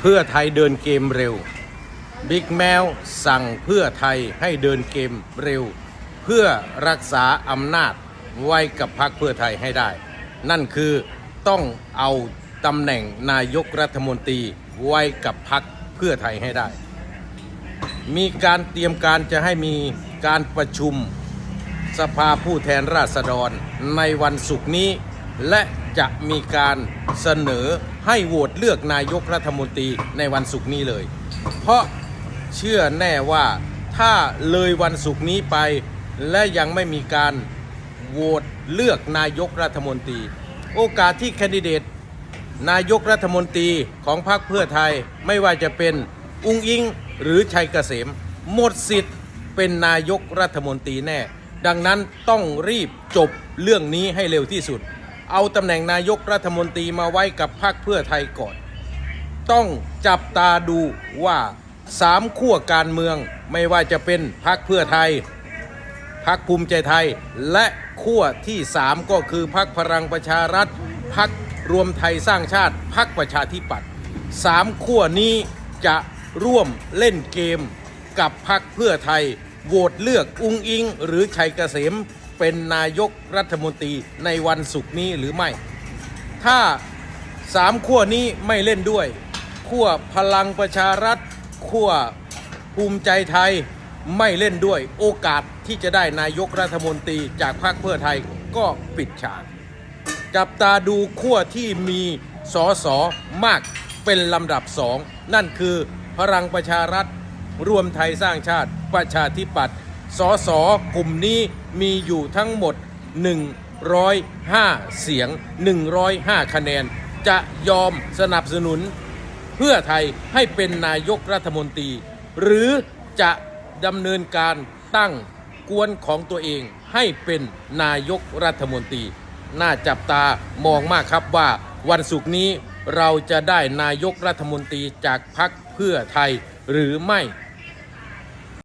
เพื่อไทยเดินเกมเร็ว บิ๊กแมวสั่งเพื่อไทยให้เดินเกมเร็ว เพื่อรักษาอำนาจไว้กับพรรคเพื่อไทยให้ได้ นั่นคือต้องเอาตำแหน่งนายกรัฐมนตรีไว้กับพรรคเพื่อไทยให้ได้ มีการเตรียมการจะให้มีการประชุมสภาผู้แทนราษฎรในวันศุกร์นี้ และจะมีการเสนอ ให้โหวตเลือกนายกรัฐมนตรีในวันศุกร์นี้เลย เพราะเชื่อแน่ว่าถ้าเลยวันศุกร์นี้ไป และยังไม่มีการโหวตเลือกนายกรัฐมนตรี โอกาสที่แคนดิเดตนายกรัฐมนตรีของพรรคเพื่อไทยไม่ว่าจะเป็นอุ้งอิงหรือชัยเกษม หมดสิทธิ์เป็นนายกรัฐมนตรีแน่ ดังนั้นต้องรีบจบเรื่องนี้ให้เร็วที่สุด เอาตำแหน่งนายกรัฐมนตรีมาไว้กับพรรคเพื่อไทยก่อน ต้องจับตาดูว่าสามขั้วการเมืองไม่ว่าจะเป็นพรรคเพื่อไทยพักภูมิใจไทย และขั้วที่3ก็คือพักพลังประชารัฐพักรวมไทยสร้างชาติพักประชาธิปัตย์สามขั้วนี้จะร่วมเล่นเกมกับพักเพื่อไทยโหวตเลือกอุ้งอิง หรือชัยเกษม เป็นนายกรัฐมนตรีในวันศุกร์นี้หรือไม่ ถ้าสามขั้วนี้ไม่เล่นด้วยขั้วพลังประชารัฐขั้วภูมิใจไทยไม่เล่นด้วยโอกาสที่จะได้นายกรัฐมนตรีจากพรรคเพื่อไทยก็ปิดฉาก จับตาดูขั้วที่มีสอสอมากเป็นลำดับสอง นั่นคือพลังประชารัฐรวมไทยสร้างชาติประชาธิปัตย์สอสอกลุ่มนี้ มีอยู่ทั้งหมด 105 เสียง 105 คะแนน จะยอมสนับสนุน เพื่อไทยให้เป็นนายกรัฐมนตรี หรือจะดำเนินการตั้งกวนของตัวเองให้เป็นนายกรัฐมนตรี น่าจับตามองมากครับว่าวันศุกร์นี้เราจะได้นายกรัฐมนตรีจากพรรคเพื่อไทยหรือไม่